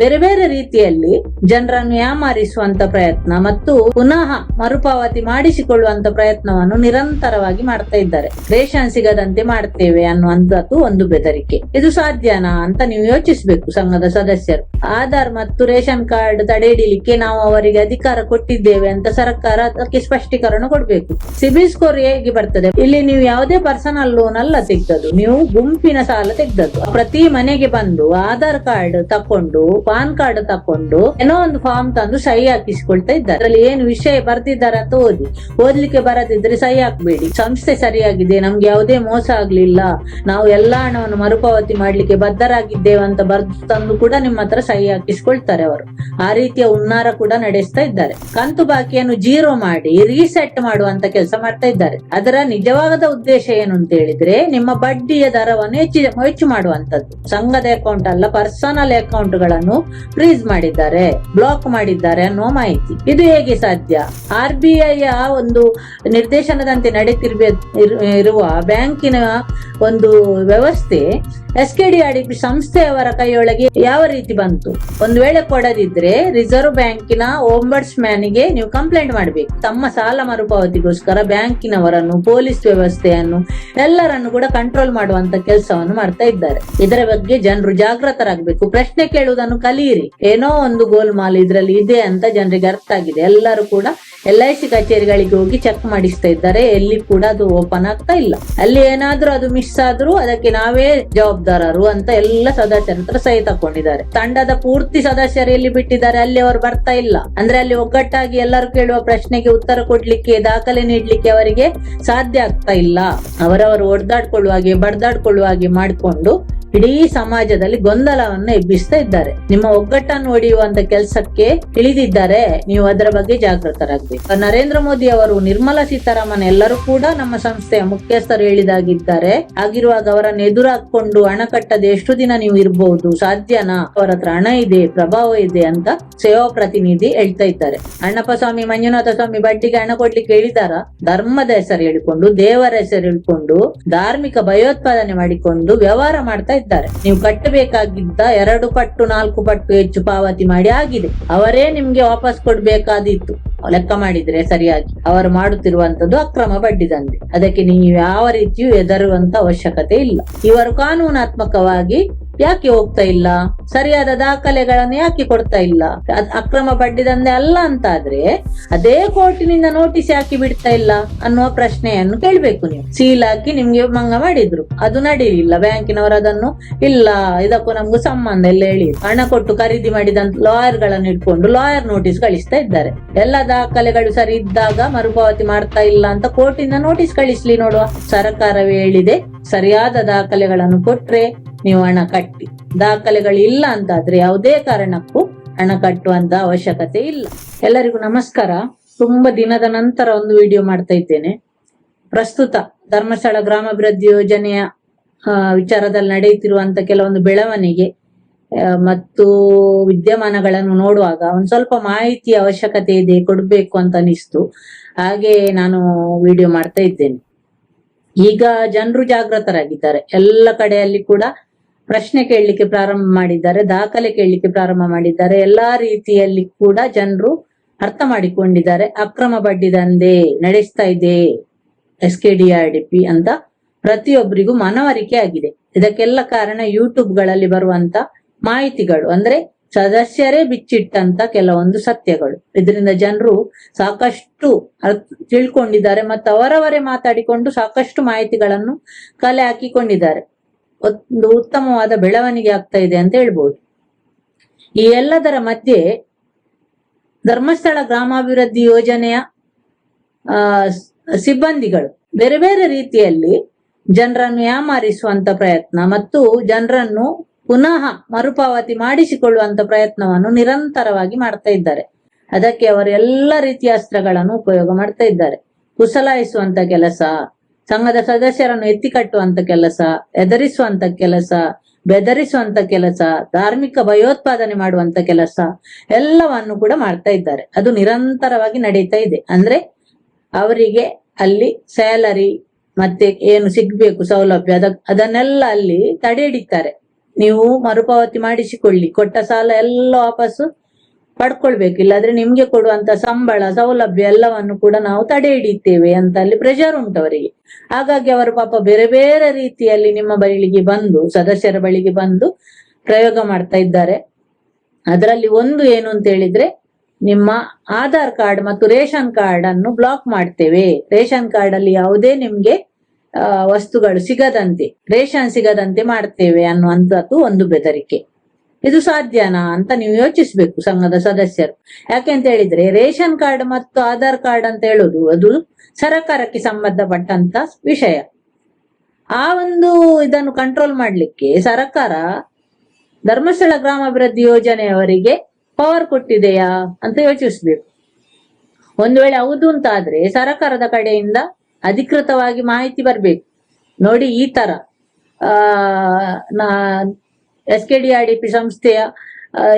ಬೇರೆ ಬೇರೆ ರೀತಿಯಲ್ಲಿ ಜನರನ್ನು ಯಾಮಾರಿಸುವಂತ ಪ್ರಯತ್ನ ಮತ್ತು ಪುನಃ ಮರುಪಾವತಿ ಮಾಡಿಸಿಕೊಳ್ಳುವಂತ ಪ್ರಯತ್ನವನ್ನು ನಿರಂತರವಾಗಿ ಮಾಡ್ತಾ ಇದ್ದಾರೆ. ರೇಷನ್ ಸಿಗದಂತೆ ಮಾಡ್ತೇವೆ ಅನ್ನುವಂಥದ್ದು ಒಂದು ಬೆದರಿಕೆ. ಇದು ಸಾಧ್ಯನಾ ಅಂತ ನೀವು ಯೋಚಿಸಬೇಕು ಸಂಘದ ಸದಸ್ಯರು. ಆಧಾರ್ ಮತ್ತು ರೇಷನ್ ಕಾರ್ಡ್ ತಡೆ ಹಿಡಿಲಿಕ್ಕೆ ನಾವು ಅವರಿಗೆ ಅಧಿಕಾರ ಕೊಟ್ಟಿದ್ದೇವೆ ಅಂತ ಸರ್ಕಾರ ಅದಕ್ಕೆ ಸ್ಪಷ್ಟೀಕರಣ ಕೊಡ್ಬೇಕು. ಸಿಬಿಲ್ ಸ್ಕೋರ್ ಹೇಗೆ ಬರ್ತದೆ? ಇಲ್ಲಿ ನೀವು ಯಾವುದೇ ಪರ್ಸನಲ್ ಲೋನ್ ಅಲ್ಲ ತೆಗ್ದದ್ದು. ನೀವು ಗುಂಪಿನ ಸಾಲ ತೆಗ್ದದ್ದು. ಪ್ರತಿ ಮನೆಗೆ ಬಂದು ಆಧಾರ್ ಕಾರ್ಡ್ ತಕೊಂಡು ಪಾನ್ ಕಾರ್ಡ್ ತಕೊಂಡು ಏನೋ ಒಂದು ಫಾರ್ಮ್ ತಂದು ಸಹಿ ಹಾಕಿಸಿಕೊಳ್ತಾ ಇದ್ದಾರೆ. ಅದರಲ್ಲಿ ಏನು ವಿಷಯ ಬರ್ತಿದ್ದಾರೆ ಅಂತ ಓದಿ. ಓದ್ಲಿಕ್ಕೆ ಬರದಿದ್ರೆ ಸಹಿ ಹಾಕ್ಬೇಡಿ. ಸಂಸ್ಥೆ ಸರಿಯಾಗಿದೆ, ನಮ್ಗೆ ಯಾವುದೇ ಮೋಸ ಆಗ್ಲಿಲ್ಲ. ನಾವು ಎಲ್ಲಾ ಹಣವನ್ನು ಮರುಪಾವತಿ ಮಾಡ್ಲಿಕ್ಕೆ ಬದ್ಧರಾಗಿದ್ದೇವೆ ಅಂತ ಬರ್ದು ತಂದು ಕೂಡ ನಿಮ್ಮ ಹತ್ರ ಸಹಿ ಹಾಕಿಸ್ಕೊಳ್ತಾರೆ ಅವರು. ಆ ರೀತಿಯ ಉನ್ನಾರ ಕೂಡ ನಡೆಸ್ತಾ ಇದ್ದಾರೆ. ಕಂತು ಬಾಕಿಯನ್ನು ಜೀರೋ ಮಾಡಿ ರೀಸೆಟ್ ಮಾಡುವಂತ ಕೆಲಸ ಮಾಡ್ತಾ ಇದ್ದಾರೆ. ಅದರ ನಿಜವಾದ ಉದ್ದೇಶ ಏನು ಅಂತ ಹೇಳಿದ್ರೆ, ನಿಮ್ಮ ಬಡ್ಡಿಯ ದರವನ್ನು ಹೆಚ್ಚು ಹೆಚ್ಚು ಮಾಡುವಂತದ್ದು ಸಂಘದ ಅಕೌಂಟ್ ಅಲ್ಲ ಪರ್ಸನಲ್ ಅಕೌಂಟ್ಗಳನ್ನು ಫ್ರೀಸ್ ಮಾಡಿದ್ದಾರೆ ಬ್ಲಾಕ್ ಮಾಡಿದ್ದಾರೆ ಅನ್ನೋ ಮಾಹಿತಿ. ಇದು ಹೇಗೆ ಸಾಧ್ಯ? ಆರ್ ಬಿ ಐ ಒಂದು ನಿರ್ದೇಶನದಂತೆ ನಡೀತಿರ್ಬ ಇರುವ ಬ್ಯಾಂಕಿನ ಒಂದು ವ್ಯವಸ್ಥೆ ಎಸ್ ಕೆ ಡಿ ಸಂಸ್ಥೆಯವರ ಕೈಯೊಳಗೆ ಯಾವ ರೀತಿ ಬಂತು? ಒಂದು ವೇಳೆ ಕೊಡದಿದ್ರೆ ರಿಸರ್ವ್ ಬ್ಯಾಂಕಿನ ಓಂಬರ್ಸ್ಗೆ ನೀವು ಕಂಪ್ಲೇಂಟ್ ಮಾಡಬೇಕು. ತಮ್ಮ ಸಾಲ ಮರುಪಾವತಿಗೋಸ್ಕರ ಬ್ಯಾಂಕಿನವರನ್ನು ಪೊಲೀಸ್ ವ್ಯವಸ್ಥೆಯನ್ನು, ಎಲ್ಲರನ್ನು ಕೂಡ ಕಂಟ್ರೋಲ್ ಮಾಡುವಂತ ಕೆಲಸವನ್ನು ಮಾಡ್ತಾ ಇದ್ದಾರೆ. ಇದರ ಬಗ್ಗೆ ಜನರು ಜಾಗೃತರಾಗಬೇಕು. ಪ್ರಶ್ನೆ ಕೇಳುವುದನ್ನು ಕಲಿಯಿರಿ ಏನೋ ಒಂದು ಗೋಲ್ಮಾಲ್ ಇದ್ರಲ್ಲಿ ಇದೆ ಅಂತ ಜನರಿಗೆ ಅರ್ಥ ಆಗಿದೆ. ಎಲ್ಲರೂ ಕೂಡ ಎಲ್ ಐ ಸಿ ಕಚೇರಿಗಳಿಗೆ ಹೋಗಿ ಚೆಕ್ ಮಾಡಿಸ್ತಾ ಇದ್ದಾರೆ. ಎಲ್ಲಿ ಕೂಡ ಅದು ಓಪನ್ ಆಗ್ತಾ ಇಲ್ಲ. ಅಲ್ಲಿ ಏನಾದ್ರೂ ಅದು ಮಿಸ್ ಆದ್ರೂ ಅದಕ್ಕೆ ನಾವೇ ಜವಾಬ್ದಾರರು ಅಂತ ಎಲ್ಲ ಸದಸ್ಯರ ಹತ್ರ ಸಹಿ ತಕೊಂಡಿದ್ದಾರೆ ತಂಡದ ಪೂರ್ತಿ ಸದಸ್ಯರು ಎಲ್ಲಿ ಬಿಟ್ಟಿದ್ದಾರೆ? ಅಲ್ಲಿ ಅವರು ಬರ್ತಾ ಇಲ್ಲ. ಅಂದ್ರೆ ಅಲ್ಲಿ ಒಗ್ಗಟ್ಟಾಗಿ ಎಲ್ಲರೂ ಕೇಳುವ ಪ್ರಶ್ನೆಗೆ ಉತ್ತರ ಕೊಡ್ಲಿಕ್ಕೆ, ದಾಖಲೆ ನೀಡ್ಲಿಕ್ಕೆ ಅವರಿಗೆ ಸಾಧ್ಯ ಆಗ್ತಾ ಇಲ್ಲ. ಅವರವರು ಒಡೆದಾಡ್ಕೊಳ್ಳುವ ಹಾಗೆ ಬಡ್ದಾಡ್ಕೊಳ್ಳುವ ಹಾಗೆ ಮಾಡಿಕೊಂಡು ಇಡೀ ಸಮಾಜದಲ್ಲಿ ಗೊಂದಲವನ್ನು ಎಬ್ಬಿಸ್ತಾ ಇದ್ದಾರೆ. ನಿಮ್ಮ ಒಗ್ಗಟ್ಟನ್ನು ಒಡೆಯುವಂತ ಕೆಲಸಕ್ಕೆ ಇಳಿದಿದ್ದಾರೆ. ನೀವು ಅದರ ಬಗ್ಗೆ ಜಾಗೃತರಾಗಬೇಕು. ನರೇಂದ್ರ ಮೋದಿ ಅವರು ನಿರ್ಮಲಾ ಸೀತಾರಾಮನ್ ಎಲ್ಲರೂ ಕೂಡ ನಮ್ಮ ಸಂಸ್ಥೆಯ ಮುಖ್ಯಸ್ಥರು ಹೇಳಿದಾಗಿದ್ದಾರೆ. ಆಗಿರುವಾಗ ಅವರನ್ನು ಎದುರಾಕೊಂಡು ಹಣ ಕಟ್ಟದೆ ಎಷ್ಟು ದಿನ ನೀವು ಇರಬಹುದು ಸಾಧ್ಯನಾ? ಅವರ ಹತ್ರ ಹಣ ಇದೆ, ಪ್ರಭಾವ ಇದೆ ಅಂತ ಸೇವಾ ಪ್ರತಿನಿಧಿ ಹೇಳ್ತಾ ಇದ್ದಾರೆ. ಅಣ್ಣಪ್ಪ ಸ್ವಾಮಿ, ಮಂಜುನಾಥ ಸ್ವಾಮಿ ಬಡ್ಡಿಗೆ ಹಣ ಕೊಡ್ಲಿಕ್ಕೆ ಹೇಳಿದಾರ? ಧರ್ಮದ ಹೆಸರು ಹೇಳಿಕೊಂಡು, ದೇವರ ಹೆಸರು ಹೇಳಿಕೊಂಡು, ಧಾರ್ಮಿಕ ಭಯೋತ್ಪಾದನೆ ಮಾಡಿಕೊಂಡು ವ್ಯವಹಾರ ಮಾಡ್ತಾ ನೀವು ಕಟ್ಟಬೇಕಾಗಿದ್ದ ಎರಡು ಪಟ್ಟು, ನಾಲ್ಕು ಪಟ್ಟು ಹೆಚ್ಚು ಪಾವತಿ ಮಾಡಿ ಆಗಿದೆ. ಅವರೇ ನಿಮ್ಗೆ ವಾಪಸ್ ಕೊಡ್ಬೇಕಾದಿತ್ತು ಲೆಕ್ಕ ಮಾಡಿದ್ರೆ ಸರಿಯಾಗಿ. ಅವರು ಮಾಡುತ್ತಿರುವಂತದ್ದು ಅಕ್ರಮ ಬಡ್ಡಿ ದಂಧೆ ಅದಕ್ಕೆ ನೀವು ಯಾವ ರೀತಿಯೂ ಎದರುವಂತ ಅವಶ್ಯಕತೆ ಇಲ್ಲ. ಇವರು ಕಾನೂನಾತ್ಮಕವಾಗಿ ಯಾಕೆ ಹೋಗ್ತಾ ಇಲ್ಲ? ಸರಿಯಾದ ದಾಖಲೆಗಳನ್ನು ಯಾಕೆ ಕೊಡ್ತಾ ಇಲ್ಲ? ಅಕ್ರಮ ಬಡ್ಡಿ ದಂಧೆ ಅಲ್ಲ ಅಂತಾದ್ರೆ ಅದೇ ಕೋರ್ಟಿನಿಂದ ನೋಟಿಸ್ ಯಾಕೆ ಬಿಡ್ತಾ ಇಲ್ಲ ಅನ್ನುವ ಪ್ರಶ್ನೆಯನ್ನು ಕೇಳ್ಬೇಕು ನೀವು. ಸೀಲ್ ಹಾಕಿ ನಿಮ್ಗೆ ಮಂಗ ಮಾಡಿದ್ರು. ಅದು ನಡೀಲಿಲ್ಲ. ಬ್ಯಾಂಕಿನವರು ಅದನ್ನು ಇಲ್ಲ, ಇದಕ್ಕೂ ನಮ್ಗೂ ಸಂಬಂಧ ಎಲ್ಲ ಹೇಳಿ. ಹಣ ಕೊಟ್ಟು ಖರೀದಿ ಮಾಡಿದಂತ ಲಾಯರ್ಗಳನ್ನು ಇಟ್ಕೊಂಡು ಲಾಯರ್ ನೋಟಿಸ್ ಕಳಿಸ್ತಾ ಇದ್ದಾರೆ. ಎಲ್ಲ ದಾಖಲೆಗಳು ಸರಿ ಇದ್ದಾಗ ಮರುಪಾವತಿ ಮಾಡ್ತಾ ಇಲ್ಲ ಅಂತ ಕೋರ್ಟಿಂದ ನೋಟಿಸ್ ಕಳಿಸ್ಲಿ ನೋಡುವ. ಸರ್ಕಾರವೇ ಹೇಳಿದೆ, ಸರಿಯಾದ ದಾಖಲೆಗಳನ್ನು ಕೊಟ್ರೆ ನೀವು ಹಣ ಕಟ್ಟಿ. ದಾಖಲೆಗಳು ಇಲ್ಲ ಅಂತಾದ್ರೆ ಯಾವುದೇ ಕಾರಣಕ್ಕೂ ಹಣ ಕಟ್ಟುವಂತ ಅವಶ್ಯಕತೆ ಇಲ್ಲ. ಎಲ್ಲರಿಗೂ ನಮಸ್ಕಾರ. ತುಂಬಾ ದಿನದ ನಂತರ ಒಂದು ವಿಡಿಯೋ ಮಾಡ್ತಾ ಇದ್ದೇನೆ. ಪ್ರಸ್ತುತ ಧರ್ಮಸ್ಥಳ ಗ್ರಾಮಾಭಿವೃದ್ಧಿ ಯೋಜನೆಯ ವಿಚಾರದಲ್ಲಿ ನಡೆಯುತ್ತಿರುವಂತ ಕೆಲವೊಂದು ಬೆಳವಣಿಗೆ ಮತ್ತು ವಿದ್ಯಮಾನಗಳನ್ನು ನೋಡುವಾಗ ಒಂದು ಸ್ವಲ್ಪ ಮಾಹಿತಿ ಅವಶ್ಯಕತೆ ಇದೆ, ಕೊಡ್ಬೇಕು ಅಂತ ಅನಿಸ್ತು ಹಾಗೆ ನಾನು ವಿಡಿಯೋ ಮಾಡ್ತಾ ಇದ್ದೇನೆ. ಈಗ ಜನರು ಜಾಗೃತರಾಗಿದ್ದಾರೆ. ಎಲ್ಲ ಕಡೆಯಲ್ಲಿ ಕೂಡ ಪ್ರಶ್ನೆ ಕೇಳಲಿಕ್ಕೆ ಪ್ರಾರಂಭ ಮಾಡಿದ್ದಾರೆ, ದಾಖಲೆ ಕೇಳಲಿಕ್ಕೆ ಪ್ರಾರಂಭ ಮಾಡಿದ್ದಾರೆ. ಎಲ್ಲಾ ರೀತಿಯಲ್ಲಿ ಕೂಡ ಜನರು ಅರ್ಥ ಮಾಡಿಕೊಂಡಿದ್ದಾರೆ. ಅಕ್ರಮ ಬಡ್ಡಿ ದಂಧೆ ನಡೆಸ್ತಾ ಇದೆ ಎಸ್ ಕೆ ಡಿ ಅಂತ ಪ್ರತಿಯೊಬ್ಬರಿಗೂ ಮನವರಿಕೆ ಆಗಿದೆ. ಇದಕ್ಕೆಲ್ಲ ಕಾರಣ ಯೂಟ್ಯೂಬ್ಗಳಲ್ಲಿ ಬರುವಂತ ಮಾಹಿತಿಗಳು. ಅಂದ್ರೆ ಸದಸ್ಯರೇ ಬಿಚ್ಚಿಟ್ಟಂತ ಕೆಲವೊಂದು ಸತ್ಯಗಳು. ಇದರಿಂದ ಜನರು ಸಾಕಷ್ಟು ತಿಳ್ಕೊಂಡಿದ್ದಾರೆ ಮತ್ತು ಅವರವರೇ ಮಾತಾಡಿಕೊಂಡು ಸಾಕಷ್ಟು ಮಾಹಿತಿಗಳನ್ನು ಕಲೆ ಹಾಕಿಕೊಂಡಿದ್ದಾರೆ. ಒಂದು ಉತ್ತಮವಾದ ಬೆಳವಣಿಗೆ ಆಗ್ತಾ ಇದೆ ಅಂತ ಹೇಳ್ಬೋದು. ಈ ಎಲ್ಲದರ ಮಧ್ಯೆ ಧರ್ಮಸ್ಥಳ ಗ್ರಾಮಾಭಿವೃದ್ಧಿ ಯೋಜನೆಯ ಸಿಬ್ಬಂದಿಗಳು ಬೇರೆ ಬೇರೆ ರೀತಿಯಲ್ಲಿ ಜನರನ್ನು ಯಾಮಾರಿಸುವಂತ ಪ್ರಯತ್ನ ಮತ್ತು ಜನರನ್ನು ಪುನಃ ಮರುಪಾವತಿ ಮಾಡಿಸಿಕೊಳ್ಳುವಂತ ಪ್ರಯತ್ನವನ್ನು ನಿರಂತರವಾಗಿ ಮಾಡ್ತಾ ಇದ್ದಾರೆ. ಅದಕ್ಕೆ ಅವರು ಎಲ್ಲ ರೀತಿಯ ಅಸ್ತ್ರಗಳನ್ನು ಉಪಯೋಗ ಮಾಡ್ತಾ ಇದ್ದಾರೆ. ಕುಸಲಾಯಿಸುವಂತ ಕೆಲಸ ಸಂಘದ ಸದಸ್ಯರನ್ನು ಎತ್ತಿ ಕಟ್ಟುವಂತ ಕೆಲಸ, ಎದರಿಸುವಂತ ಕೆಲಸ, ಬೆದರಿಸುವಂತ ಕೆಲಸ, ಧಾರ್ಮಿಕ ಭಯೋತ್ಪಾದನೆ ಮಾಡುವಂತ ಕೆಲಸ, ಎಲ್ಲವನ್ನು ಕೂಡ ಮಾಡ್ತಾ ಇದ್ದಾರೆ. ಅದು ನಿರಂತರವಾಗಿ ನಡೀತಾ ಇದೆ. ಅಂದ್ರೆ ಅವರಿಗೆ ಅಲ್ಲಿ ಸ್ಯಾಲರಿ, ಮತ್ತೆ ಏನು ಸಿಗ್ಬೇಕು, ಸೌಲಭ್ಯ ಅದ ಅದನ್ನೆಲ್ಲ ಅಲ್ಲಿ ತಡೆ ಹಿಡಿತಾರೆ. ನೀವು ಮರುಪಾವತಿ ಮಾಡಿಸಿಕೊಳ್ಳಿ, ಕೊಟ್ಟ ಸಾಲ ಎಲ್ಲ ವಾಪಸ್ಸು ಪಡ್ಕೊಳ್ಬೇಕು. ಇಲ್ಲಾದ್ರೆ ನಿಮ್ಗೆ ಕೊಡುವಂತ ಸಂಬಳ, ಸೌಲಭ್ಯ ಎಲ್ಲವನ್ನು ಕೂಡ ನಾವು ತಡೆ ಹಿಡಿತೇವೆ ಅಂತ ಅಲ್ಲಿ ಪ್ರೆಷರ್ ಉಂಟು ಅವರಿಗೆ. ಹಾಗಾಗಿ ಅವರು ಪಾಪ ಬೇರೆ ಬೇರೆ ರೀತಿಯಲ್ಲಿ ನಿಮ್ಮ ಬಳಿಗೆ ಬಂದು, ಸದಸ್ಯರ ಬಳಿಗೆ ಬಂದು ಪ್ರಯೋಗ ಮಾಡ್ತಾ ಇದ್ದಾರೆ. ಅದರಲ್ಲಿ ಒಂದು ಏನು ಅಂತ ಹೇಳಿದ್ರೆ, ನಿಮ್ಮ ಆಧಾರ್ ಕಾರ್ಡ್ ಮತ್ತು ರೇಷನ್ ಕಾರ್ಡ್ ಅನ್ನು ಬ್ಲಾಕ್ ಮಾಡ್ತೇವೆ. ರೇಷನ್ ಕಾರ್ಡ್ ಅಲ್ಲಿ ಯಾವುದೇ ನಿಮ್ಗೆ ವಸ್ತುಗಳು ಸಿಗದಂತೆ, ರೇಷನ್ ಸಿಗದಂತೆ ಮಾಡ್ತೇವೆ ಅನ್ನುವಂಥದ್ದು ಒಂದು ಬೆದರಿಕೆ. ಇದು ಸಾಧ್ಯನಾ ಅಂತ ನೀವು ಯೋಚಿಸ್ಬೇಕು ಸಂಘದ ಸದಸ್ಯರು. ಯಾಕೆ ಅಂತ ಹೇಳಿದ್ರೆ, ರೇಷನ್ ಕಾರ್ಡ್ ಮತ್ತು ಆಧಾರ್ ಕಾರ್ಡ್ ಅಂತ ಹೇಳುದು ಅದು ಸರಕಾರಕ್ಕೆ ಸಂಬಂಧಪಟ್ಟಂತ ವಿಷಯ. ಆ ಒಂದು ಇದನ್ನು ಕಂಟ್ರೋಲ್ ಮಾಡಲಿಕ್ಕೆ ಸರಕಾರ ಧರ್ಮಸ್ಥಳ ಗ್ರಾಮಾಭಿವೃದ್ಧಿ ಯೋಜನೆಯವರಿಗೆ ಪವರ್ ಕೊಟ್ಟಿದೆಯಾ ಅಂತ ಯೋಚಿಸ್ಬೇಕು. ಒಂದು ವೇಳೆ ಹೌದು ಅಂತ ಆದ್ರೆ ಸರಕಾರದ ಕಡೆಯಿಂದ ಅಧಿಕೃತವಾಗಿ ಮಾಹಿತಿ ಬರ್ಬೇಕು. ನೋಡಿ ಈ ತರ, ಆ S K D R D P ಸಂಸ್ಥೆಯ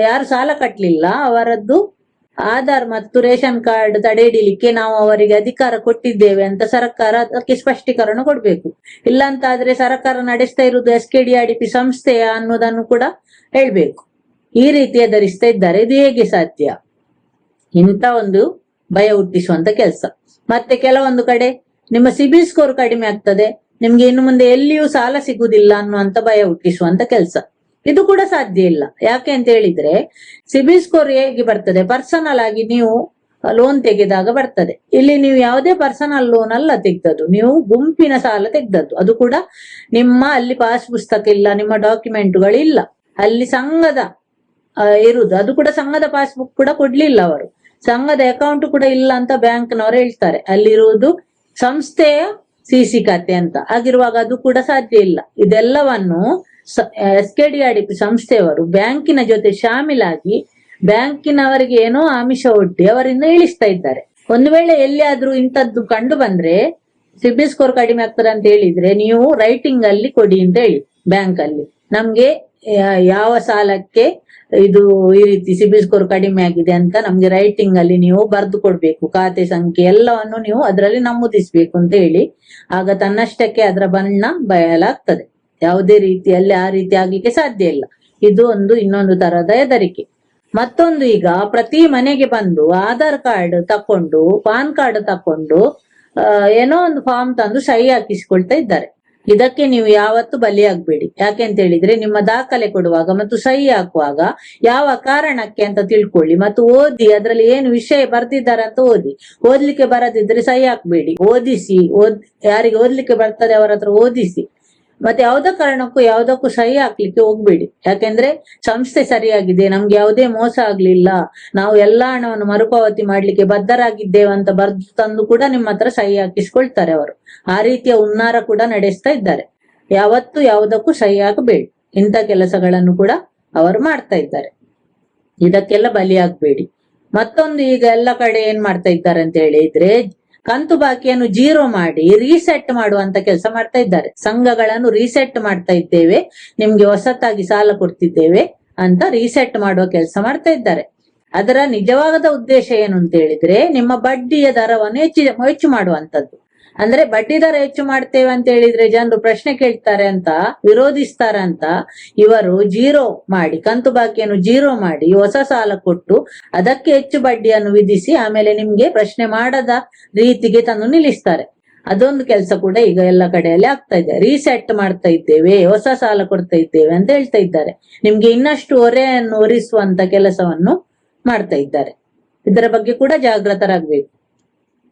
ಯಾರು ಸಾಲ ಕಟ್ಟಲಿಲ್ಲ ಅವರದ್ದು ಆಧಾರ್ ಮತ್ತು ರೇಷನ್ ಕಾರ್ಡ್ ತಡೆ ಹಿಡಿಲಿಕ್ಕೆ ನಾವು ಅವರಿಗೆ ಅಧಿಕಾರ ಕೊಟ್ಟಿದ್ದೇವೆ ಅಂತ ಸರ್ಕಾರ ಅದಕ್ಕೆ ಸ್ಪಷ್ಟೀಕರಣ ಕೊಡ್ಬೇಕು. ಇಲ್ಲ ಅಂತ ಆದ್ರೆ ಸರ್ಕಾರ ನಡೆಸ್ತಾ ಇರುವುದು S K D R D P ಸಂಸ್ಥೆಯ ಅನ್ನೋದನ್ನು ಕೂಡ ಹೇಳ್ಬೇಕು. ಈ ರೀತಿ ಧರಿಸ್ತಾ ಇದ್ದಾರೆ, ಇದು ಹೇಗೆ ಸಾಧ್ಯ? ಇಂಥ ಒಂದು ಭಯ ಹುಟ್ಟಿಸುವಂತ ಕೆಲಸ. ಮತ್ತೆ ಕೆಲವೊಂದು ಕಡೆ ನಿಮ್ಮ ಸಿಬಿಲ್ ಸ್ಕೋರ್ ಕಡಿಮೆ ಆಗ್ತದೆ, ನಿಮ್ಗೆ ಇನ್ನು ಮುಂದೆ ಎಲ್ಲಿಯೂ ಸಾಲ ಸಿಗುವುದಿಲ್ಲ ಅನ್ನುವಂತ ಭಯ ಹುಟ್ಟಿಸುವಂತ ಕೆಲಸ. ಇದು ಕೂಡ ಸಾಧ್ಯ ಇಲ್ಲ. ಯಾಕೆ ಅಂತ ಹೇಳಿದ್ರೆ ಸಿಬಿಲ್ ಸ್ಕೋರ್ ಹೇಗೆ ಬರ್ತದೆ? ಪರ್ಸನಲ್ ಆಗಿ ನೀವು ಲೋನ್ ತೆಗೆದಾಗ ಬರ್ತದೆ. ಇಲ್ಲಿ ನೀವು ಯಾವುದೇ ಪರ್ಸನಲ್ ಲೋನ್ ಅಲ್ಲ ತೆಗ್ದದ್ದು. ನೀವು ಗುಂಪಿನ ಸಾಲ ತೆಗ್ದದ್ದು. ಅದು ಕೂಡ ನಿಮ್ಮ ಅಲ್ಲಿ ಪಾಸ್ ಪುಸ್ತಕ ಇಲ್ಲ, ನಿಮ್ಮ ಡಾಕ್ಯುಮೆಂಟ್ಗಳು ಇಲ್ಲ ಅಲ್ಲಿ ಸಂಘದ ಇರುವುದು ಅದು ಕೂಡ ಸಂಘದ ಪಾಸ್ಬುಕ್ ಕೂಡ ಕೊಡ್ಲಿಲ್ಲ ಅವರು. ಸಂಘದ ಅಕೌಂಟ್ ಕೂಡ ಇಲ್ಲ ಅಂತ ಬ್ಯಾಂಕ್ನವರು ಹೇಳ್ತಾರೆ. ಅಲ್ಲಿರುವುದು ಸಂಸ್ಥೆಯ ಸಿಸಿ ಖಾತೆ ಅಂತ. ಆಗಿರುವಾಗ ಅದು ಕೂಡ ಸಾಧ್ಯ ಇಲ್ಲ. ಇದೆಲ್ಲವನ್ನು ಎಸ್ ಕೆ ಡಿ ಸಂಸ್ಥೆಯವರು ಬ್ಯಾಂಕಿನ ಜೊತೆ ಶಾಮೀಲಾಗಿ ಬ್ಯಾಂಕಿನವರಿಗೆ ಏನೋ ಆಮಿಷ ಒಡ್ಡಿ ಅವರಿಂದ ಇಳಿಸ್ತಾ ಇದ್ದಾರೆ. ಒಂದು ವೇಳೆ ಎಲ್ಲಿಯಾದ್ರೂ ಇಂಥದ್ದು ಕಂಡು ಬಂದ್ರೆ ಸಿಬಿಲ್ ಸ್ಕೋರ್ ಕಡಿಮೆ ಆಗ್ತದೆ ಅಂತ ಹೇಳಿದ್ರೆ ನೀವು ರೈಟಿಂಗ್ ಅಲ್ಲಿ ಕೊಡಿ ಅಂತ ಹೇಳಿ, ಬ್ಯಾಂಕ್ ಅಲ್ಲಿ. ನಮ್ಗೆ ಯಾವ ಸಾಲಕ್ಕೆ ಇದು ಈ ರೀತಿ ಸಿಬಿಲ್ ಸ್ಕೋರ್ ಕಡಿಮೆ ಆಗಿದೆ ಅಂತ ನಮ್ಗೆ ರೈಟಿಂಗ್ ಅಲ್ಲಿ ನೀವು ಬರೆದು ಕೊಡ್ಬೇಕು. ಖಾತೆ ಸಂಖ್ಯೆ ಎಲ್ಲವನ್ನು ನೀವು ಅದರಲ್ಲಿ ನಮೂದಿಸ್ಬೇಕು ಅಂತ ಹೇಳಿ. ಆಗ ತನ್ನಷ್ಟಕ್ಕೆ ಅದರ ಬಣ್ಣ ಬಯಲಾಗ್ತದೆ. ಯಾವುದೇ ರೀತಿಯಲ್ಲಿ ಆ ರೀತಿ ಆಗ್ಲಿಕ್ಕೆ ಸಾಧ್ಯ ಇಲ್ಲ. ಇದು ಒಂದು ಇನ್ನೊಂದು ತರದ ಹೆದರಿಕೆ. ಮತ್ತೊಂದು ಈಗ ಪ್ರತಿ ಮನೆಗೆ ಬಂದು ಆಧಾರ್ ಕಾರ್ಡ್ ತಕೊಂಡು ಪಾನ್ ಕಾರ್ಡ್ ತಕೊಂಡು ಏನೋ ಒಂದು ಫಾರ್ಮ್ ತಂದು ಸಹಿ ಹಾಕಿಸಿಕೊಳ್ತಾ ಇದ್ದಾರೆ. ಇದಕ್ಕೆ ನೀವು ಯಾವತ್ತು ಬಲಿಯಾಗಬೇಡಿ. ಯಾಕೆ ಅಂತ ಹೇಳಿದ್ರೆ ನಿಮ್ಮ ದಾಖಲೆ ಕೊಡುವಾಗ ಮತ್ತು ಸಹಿ ಹಾಕುವಾಗ ಯಾವ ಕಾರಣಕ್ಕೆ ಅಂತ ತಿಳ್ಕೊಳ್ಳಿ ಮತ್ತು ಓದಿ, ಅದರಲ್ಲಿ ಏನು ವಿಷಯ ಬರ್ತಿದ್ದಾರೆ ಅಂತ ಓದಿ. ಓದ್ಲಿಕ್ಕೆ ಬರದಿದ್ರೆ ಸಹಿ ಹಾಕ್ಬೇಡಿ. ಓದಿಸಿ, ಓದ್, ಯಾರಿಗೆ ಓದ್ಲಿಕ್ಕೆ ಬರ್ತದೆ ಅವರ ಹತ್ರ ಓದಿಸಿ. ಮತ್ತೆ ಯಾವುದೇ ಕಾರಣಕ್ಕೂ ಯಾವುದಕ್ಕೂ ಸಹಿ ಹಾಕ್ಲಿಕ್ಕೆ ಹೋಗ್ಬೇಡಿ. ಯಾಕೆಂದ್ರೆ ಸಂಸ್ಥೆ ಸರಿಯಾಗಿದೆ, ನಮ್ಗೆ ಯಾವುದೇ ಮೋಸ ಆಗ್ಲಿಲ್ಲ. ನಾವು ಎಲ್ಲಾ ಹಣವನ್ನು ಮರುಪಾವತಿ ಮಾಡ್ಲಿಕ್ಕೆ ಬದ್ಧರಾಗಿದ್ದೇವೆ ಅಂತ ಬರ್ದು ತಂದು ಕೂಡ ನಿಮ್ಮ ಹತ್ರ ಸಹಿ ಹಾಕಿಸ್ಕೊಳ್ತಾರೆ ಅವರು. ಆ ರೀತಿಯ ಉನ್ನಾರ ಕೂಡ ನಡೆಸ್ತಾ ಇದ್ದಾರೆ. ಯಾವತ್ತು ಯಾವುದಕ್ಕೂ ಸಹಿ ಹಾಕಬೇಡಿ. ಇಂಥ ಕೆಲಸಗಳನ್ನು ಕೂಡ ಅವರು ಮಾಡ್ತಾ ಇದ್ದಾರೆ. ಇದಕ್ಕೆಲ್ಲ ಬಲಿಯಾಗಬೇಡಿ. ಮತ್ತೊಂದು ಈಗ ಎಲ್ಲ ಕಡೆ ಏನ್ ಮಾಡ್ತಾ ಇದ್ದಾರೆ ಅಂತ ಹೇಳಿದ್ರೆ ಕಂತು ಬಾಕಿಯನ್ನು ಜೀರೋ ಮಾಡಿ ರೀಸೆಟ್ ಮಾಡುವಂತ ಕೆಲಸ ಮಾಡ್ತಾ ಇದ್ದಾರೆ. ಸಂಘಗಳನ್ನು ರೀಸೆಟ್ ಮಾಡ್ತಾ ಇದ್ದೇವೆ. ನಿಮ್ಗೆ ಹೊಸತಾಗಿ ಸಾಲ ಕೊಡ್ತಿದ್ದೇವೆ ಅಂತ ರೀಸೆಟ್ ಮಾಡುವ ಕೆಲಸ ಮಾಡ್ತಾ ಇದ್ದಾರೆ. ಅದರ ನಿಜವಾದ ಉದ್ದೇಶ ಏನು ಅಂತ ಹೇಳಿದ್ರೆ ನಿಮ್ಮ ಬಡ್ಡಿಯ ದರವನ್ನು ಹೆಚ್ಚು ಹೆಚ್ಚು ಮಾಡುವಂತದ್ದು. ಅಂದ್ರೆ ಬಡ್ಡಿ ದರ ಹೆಚ್ಚು ಮಾಡ್ತೇವೆ ಅಂತ ಹೇಳಿದ್ರೆ ಜನರು ಪ್ರಶ್ನೆ ಕೇಳ್ತಾರೆ ಅಂತ, ವಿರೋಧಿಸ್ತಾರೆ ಅಂತ, ಇವರು ಜೀರೋ ಮಾಡಿ, ಕಂತು ಬಾಕಿಯನ್ನು ಜೀರೋ ಮಾಡಿ, ಹೊಸ ಸಾಲ ಕೊಟ್ಟು ಅದಕ್ಕೆ ಹೆಚ್ಚು ಬಡ್ಡಿಯನ್ನು ವಿಧಿಸಿ ಆಮೇಲೆ ನಿಮ್ಗೆ ಪ್ರಶ್ನೆ ಮಾಡದ ರೀತಿಗೆ ತಂದು ನಿಲ್ಲಿಸ್ತಾರೆ. ಅದೊಂದು ಕೆಲಸ ಕೂಡ ಈಗ ಎಲ್ಲ ಕಡೆಯಲ್ಲಿ ಆಗ್ತಾ ಇದೆ. ರೀಸೆಟ್ ಮಾಡ್ತಾ ಇದ್ದೇವೆ, ಹೊಸ ಸಾಲ ಕೊಡ್ತಾ ಇದ್ದೇವೆ ಅಂತ ಹೇಳ್ತಾ ಇದ್ದಾರೆ. ನಿಮ್ಗೆ ಇನ್ನಷ್ಟು ಹೊರೆಯನ್ನು ಹೊರಿಸುವಂತ ಕೆಲಸವನ್ನು ಮಾಡ್ತಾ ಇದ್ದಾರೆ. ಇದರ ಬಗ್ಗೆ ಕೂಡ ಜಾಗೃತರಾಗಬೇಕು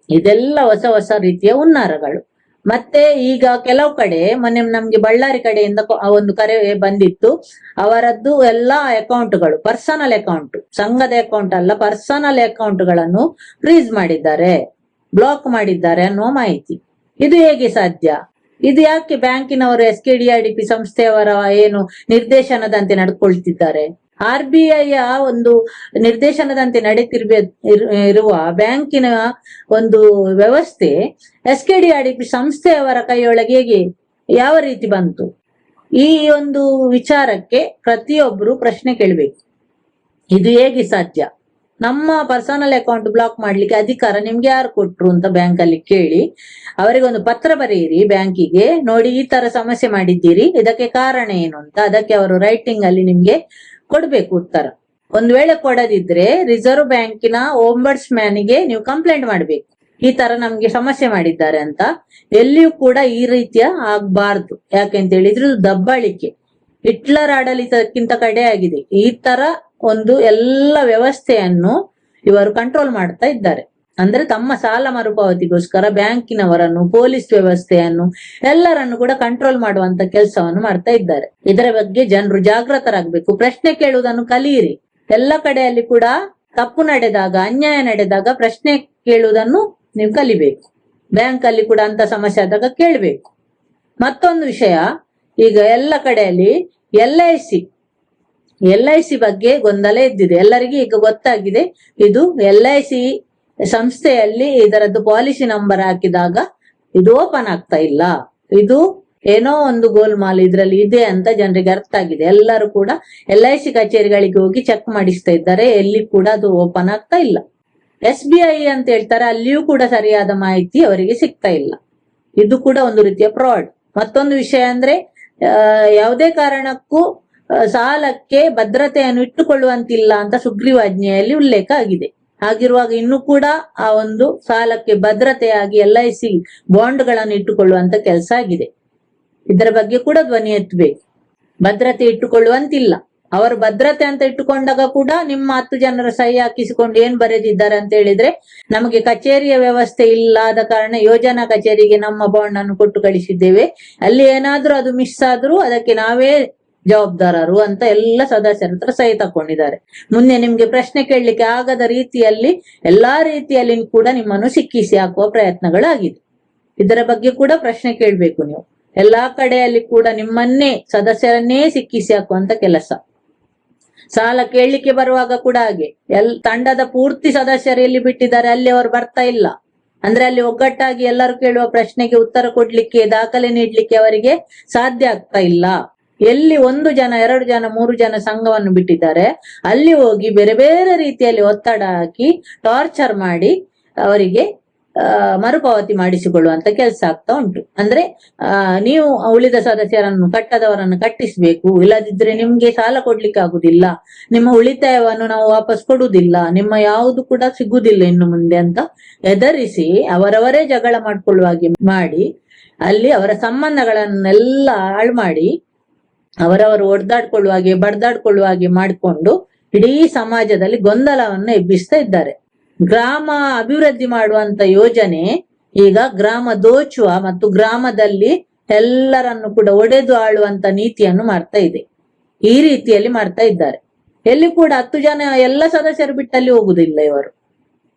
ಇದೆಲ್ಲ ಹೊಸ ಹೊಸ ರೀತಿಯ ಹುನ್ನಾರಗಳು. ಮತ್ತೆ ಈಗ ಕೆಲವು ಕಡೆ, ಮೊನ್ನೆ ನಮ್ಗೆ ಬಳ್ಳಾರಿ ಕಡೆಯಿಂದ ಒಂದು ಕರೆ ಬಂದಿತ್ತು. ಅವರದ್ದು ಎಲ್ಲಾ ಅಕೌಂಟ್ಗಳು ಪರ್ಸನಲ್ ಅಕೌಂಟ್ ಸಂಘದ ಅಕೌಂಟ್ ಅಲ್ಲ ಪರ್ಸನಲ್ ಅಕೌಂಟ್ಗಳನ್ನು ಫ್ರೀಸ್ ಮಾಡಿದ್ದಾರೆ ಬ್ಲಾಕ್ ಮಾಡಿದ್ದಾರೆ ಅನ್ನುವ ಮಾಹಿತಿ. ಇದು ಹೇಗೆ ಸಾಧ್ಯ? ಇದು ಯಾಕೆ ಬ್ಯಾಂಕಿನವರು S K D R D P ಸಂಸ್ಥೆಯವರ ಏನು ನಿರ್ದೇಶನದಂತೆ ನಡ್ಕೊಳ್ತಿದ್ದಾರೆ? ಆರ್ ಬಿ ಐಯ ಒಂದು ನಿರ್ದೇಶನದಂತೆ ನಡೀತಿರ್ಬ, ಇರ್- ಇರುವ ಬ್ಯಾಂಕಿನ ಒಂದು ವ್ಯವಸ್ಥೆ, ಎಸ್ ಕೆ ಡಿ ಆರ್ ಸಂಸ್ಥೆಯವರ ಕೈಯೊಳಗೆ ಯಾವ ರೀತಿ ಬಂತು? ಈ ಒಂದು ವಿಚಾರಕ್ಕೆ ಪ್ರತಿಯೊಬ್ಬರು ಪ್ರಶ್ನೆ ಕೇಳಬೇಕು. ಇದು ಹೇಗೆ ಸಾಧ್ಯ? ನಮ್ಮ ಪರ್ಸನಲ್ ಅಕೌಂಟ್ ಬ್ಲಾಕ್ ಮಾಡ್ಲಿಕ್ಕೆ ಅಧಿಕಾರ ನಿಮ್ಗೆ ಯಾರು ಕೊಟ್ರು ಅಂತ ಬ್ಯಾಂಕ್ ಅಲ್ಲಿ ಕೇಳಿ, ಅವರಿಗೆ ಒಂದು ಪತ್ರ ಬರೆಯಿರಿ ಬ್ಯಾಂಕಿಗೆ, ನೋಡಿ ಈ ತರ ಸಮಸ್ಯೆ ಮಾಡಿದ್ದೀರಿ, ಇದಕ್ಕೆ ಕಾರಣ ಏನು ಅಂತ, ಅದಕ್ಕೆ ಅವರು ರೈಟಿಂಗ್ ಅಲ್ಲಿ ನಿಮ್ಗೆ ಕೊಡ್ಬೇಕು ಉತ್ತರ. ಒಂದ್ ವೇಳೆ ಕೊಡದಿದ್ರೆ ರಿಸರ್ವ್ ಬ್ಯಾಂಕಿನ ಓಂಬರ್ಸ್ಗೆ ನೀವು ಕಂಪ್ಲೇಂಟ್ ಮಾಡ್ಬೇಕು. ಈ ತರ ನಮ್ಗೆ ಸಮಸ್ಯೆ ಮಾಡಿದ್ದಾರೆ ಅಂತ. ಎಲ್ಲಿಯೂ ಕೂಡ ಈ ರೀತಿಯ ಆಗ್ಬಾರ್ದು. ಯಾಕೆಂತ ಹೇಳಿದ್ರೆ ದಬ್ಬಾಳಿಕೆ. ಹಿಟ್ಲರ್ ಆಡಳಿತಕ್ಕಿಂತ ಕಡೆ ಆಗಿದೆ. ಈ ತರ ಒಂದು ಎಲ್ಲ ವ್ಯವಸ್ಥೆಯನ್ನು ಇವರು ಕಂಟ್ರೋಲ್ ಮಾಡ್ತಾ ಇದ್ದಾರೆ. ಅಂದ್ರೆ ತಮ್ಮ ಸಾಲ ಮರುಪಾವತಿಗೋಸ್ಕರ ಬ್ಯಾಂಕಿನವರನ್ನು, ಪೊಲೀಸ್ ವ್ಯವಸ್ಥೆಯನ್ನು, ಎಲ್ಲರನ್ನು ಕೂಡ ಕಂಟ್ರೋಲ್ ಮಾಡುವಂತ ಕೆಲಸವನ್ನು ಮಾಡ್ತಾ ಇದ್ದಾರೆ. ಇದರ ಬಗ್ಗೆ ಜನರು ಜಾಗೃತರಾಗಬೇಕು ಪ್ರಶ್ನೆ ಕೇಳುವುದನ್ನು ಕಲಿಯಿರಿ. ಎಲ್ಲ ಕಡೆಯಲ್ಲಿ ಕೂಡ ತಪ್ಪು ನಡೆದಾಗ, ಅನ್ಯಾಯ ನಡೆದಾಗ ಪ್ರಶ್ನೆ ಕೇಳುವುದನ್ನು ನೀವು ಕಲಿಬೇಕು. ಬ್ಯಾಂಕ್ ಅಲ್ಲಿ ಕೂಡ ಅಂತ ಸಮಸ್ಯೆ ಆದಾಗ ಕೇಳಬೇಕು. ಮತ್ತೊಂದು ವಿಷಯ, ಈಗ ಎಲ್ಲ ಕಡೆಯಲ್ಲಿ L I C, L I C ಬಗ್ಗೆ ಗೊಂದಲ ಇದ್ದಿದೆ ಎಲ್ಲರಿಗೂ ಈಗ ಗೊತ್ತಾಗಿದೆ, ಇದು ಎಲ್ ಐ ಸಿ ಸಂಸ್ಥೆಯಲ್ಲಿ ಇದರದ್ದು ಪಾಲಿಸಿ ನಂಬರ್ ಹಾಕಿದಾಗ ಇದು ಓಪನ್ ಆಗ್ತಾ ಇಲ್ಲ. ಇದು ಏನೋ ಒಂದು ಗೋಲ್ಮಾಲ್ ಇದ್ರಲ್ಲಿ ಇದೆ ಅಂತ ಜನರಿಗೆ ಅರ್ಥ ಆಗಿದೆ. ಎಲ್ಲರೂ ಕೂಡ ಎಲ್ ಐ ಸಿ ಕಚೇರಿಗಳಿಗೆ ಹೋಗಿ ಚೆಕ್ ಮಾಡಿಸ್ತಾ ಇದ್ದಾರೆ. ಎಲ್ಲಿ ಕೂಡ ಅದು ಓಪನ್ ಆಗ್ತಾ ಇಲ್ಲ. ಎಸ್ ಬಿ ಐ ಅಂತ ಹೇಳ್ತಾರೆ, ಅಲ್ಲಿಯೂ ಕೂಡ ಸರಿಯಾದ ಮಾಹಿತಿ ಅವರಿಗೆ ಸಿಗ್ತಾ ಇಲ್ಲ. ಇದು ಕೂಡ ಒಂದು ರೀತಿಯ ಫ್ರಾಡ್ ಮತ್ತೊಂದು ವಿಷಯ ಅಂದ್ರೆ ಯಾವುದೇ ಕಾರಣಕ್ಕೂ ಸಾಲಕ್ಕೆ ಭದ್ರತೆಯನ್ನು ಇಟ್ಟುಕೊಳ್ಳುವಂತಿಲ್ಲ ಅಂತ ಸುಗ್ರೀವಾಜ್ಞೆಯಲ್ಲಿ ಉಲ್ಲೇಖ ಆಗಿದೆ. ಹಾಗಿರುವಾಗ ಇನ್ನು ಕೂಡ ಆ ಒಂದು ಸಾಲಕ್ಕೆ ಭದ್ರತೆಯಾಗಿ ಎಲ್ ಐ ಸಿ ಬಾಂಡ್ಗಳನ್ನು ಇಟ್ಟುಕೊಳ್ಳುವಂತ ಕೆಲಸ ಆಗಿದೆ. ಇದರ ಬಗ್ಗೆ ಕೂಡ ಧ್ವನಿ ಎತ್ತಬೇಕು. ಭದ್ರತೆ ಇಟ್ಟುಕೊಳ್ಳುವಂತಿಲ್ಲ. ಅವರು ಭದ್ರತೆ ಅಂತ ಇಟ್ಟುಕೊಂಡಾಗ ಕೂಡ ನಿಮ್ಮ ಹತ್ತು ಜನರ ಸಹಿ ಹಾಕಿಸಿಕೊಂಡು ಏನ್ ಬರೆದಿದ್ದಾರೆ ಅಂತ ಹೇಳಿದ್ರೆ, ನಮಗೆ ಕಚೇರಿಯ ವ್ಯವಸ್ಥೆ ಇಲ್ಲದ ಕಾರಣ ಯೋಜನಾ ಕಚೇರಿಗೆ ನಮ್ಮ ಬಾಂಡ್ ಅನ್ನು ಕೊಟ್ಟು ಕಳಿಸಿದ್ದೇವೆ. ಅಲ್ಲಿ ಏನಾದ್ರೂ ಅದು ಮಿಸ್ ಆದ್ರೂ ಅದಕ್ಕೆ ನಾವೇ ಜವಾಬ್ದಾರರು ಅಂತ ಎಲ್ಲ ಸದಸ್ಯರ ಹತ್ರ ಸಹಿ ತಕೊಂಡಿದ್ದಾರೆ ಮುಂದೆ ನಿಮ್ಗೆ ಪ್ರಶ್ನೆ ಕೇಳಲಿಕ್ಕೆ ಆಗದ ರೀತಿಯಲ್ಲಿ, ಎಲ್ಲಾ ರೀತಿಯಲ್ಲಿ ಕೂಡ ನಿಮ್ಮನ್ನು ಸಿಕ್ಕಿಸಿ ಹಾಕುವ ಪ್ರಯತ್ನಗಳಾಗಿದೆ ಇದರ ಬಗ್ಗೆ ಕೂಡ ಪ್ರಶ್ನೆ ಕೇಳಬೇಕು ನೀವು. ಎಲ್ಲಾ ಕಡೆಯಲ್ಲಿ ಕೂಡ ನಿಮ್ಮನ್ನೇ, ಸದಸ್ಯರನ್ನೇ ಸಿಕ್ಕಿಸಿ ಹಾಕುವಂತ ಕೆಲಸ. ಸಾಲ ಕೇಳಲಿಕ್ಕೆ ಬರುವಾಗ ಕೂಡ ಹಾಗೆ. ಎಲ್, ತಂಡದ ಪೂರ್ತಿ ಸದಸ್ಯರು ಎಲ್ಲಿ ಬಿಟ್ಟಿದ್ದಾರೆ, ಅಲ್ಲಿ ಅವರು ಬರ್ತಾ ಇಲ್ಲ. ಅಂದ್ರೆ ಅಲ್ಲಿ ಒಗ್ಗಟ್ಟಾಗಿ ಎಲ್ಲರೂ ಕೇಳುವ ಪ್ರಶ್ನೆಗೆ ಉತ್ತರ ಕೊಡ್ಲಿಕ್ಕೆ, ದಾಖಲೆ ನೀಡ್ಲಿಕ್ಕೆ ಅವರಿಗೆ ಸಾಧ್ಯ ಆಗ್ತಾ ಇಲ್ಲ. ಎಲ್ಲಿ ಒಂದು ಜನ, ಎರಡು ಜನ, ಮೂರು ಜನ ಸಂಘವನ್ನು ಬಿಟ್ಟಿದ್ದಾರೆ, ಅಲ್ಲಿ ಹೋಗಿ ಬೇರೆ ಬೇರೆ ರೀತಿಯಲ್ಲಿ ಒತ್ತಡ ಹಾಕಿ ಟಾರ್ಚರ್ ಮಾಡಿ ಅವರಿಗೆ ಮರುಪಾವತಿ ಮಾಡಿಸಿಕೊಳ್ಳುವಂತ ಕೆಲಸ ಆಗ್ತಾ ಉಂಟು. ಅಂದ್ರೆ ನೀವು ಉಳಿದ ಸದಸ್ಯರನ್ನು, ಕಟ್ಟದವರನ್ನು ಕಟ್ಟಿಸಬೇಕು, ಇಲ್ಲದಿದ್ರೆ ನಿಮ್ಗೆ ಸಾಲ ಕೊಡ್ಲಿಕ್ಕೆ ಆಗುದಿಲ್ಲ. ನಿಮ್ಮ ಉಳಿತಾಯವನ್ನು ನಾವು ವಾಪಸ್ ಕೊಡುವುದಿಲ್ಲ. ನಿಮ್ಮ ಯಾವುದು ಕೂಡ ಸಿಗುವುದಿಲ್ಲ ಇನ್ನು ಮುಂದೆ ಅಂತ ಎದರಿಸಿ ಅವರವರೇ ಜಗಳ ಮಾಡ್ಕೊಳ್ಳುವ ಹಾಗೆ ಮಾಡಿ, ಅಲ್ಲಿ ಅವರ ಸಂಬಂಧಗಳನ್ನೆಲ್ಲ ಹಾಳು ಮಾಡಿ ಅವರವರು ಒಡೆದಾಡ್ಕೊಳ್ಳುವ ಹಾಗೆ, ಬಡ್ದಾಡ್ಕೊಳ್ಳುವ ಹಾಗೆ ಮಾಡಿಕೊಂಡು ಇಡೀ ಸಮಾಜದಲ್ಲಿ ಗೊಂದಲವನ್ನು ಎಬ್ಬಿಸ್ತಾ ಇದ್ದಾರೆ. ಗ್ರಾಮ ಅಭಿವೃದ್ಧಿ ಮಾಡುವಂತ ಯೋಜನೆ ಈಗ ಗ್ರಾಮ ದೋಚುವ ಮತ್ತು ಗ್ರಾಮದಲ್ಲಿ ಎಲ್ಲರನ್ನು ಕೂಡ ಒಡೆದು ಆಳುವಂತ ನೀತಿಯನ್ನು ಮಾಡ್ತಾ ಇದೆ. ಈ ರೀತಿಯಲ್ಲಿ ಮಾಡ್ತಾ ಇದ್ದಾರೆ. ಎಲ್ಲಿ ಕೂಡ ಹತ್ತು ಜನ ಎಲ್ಲ ಸದಸ್ಯರು ಬಿಟ್ಟಲ್ಲಿ ಹೋಗುದಿಲ್ಲ ಇವರು.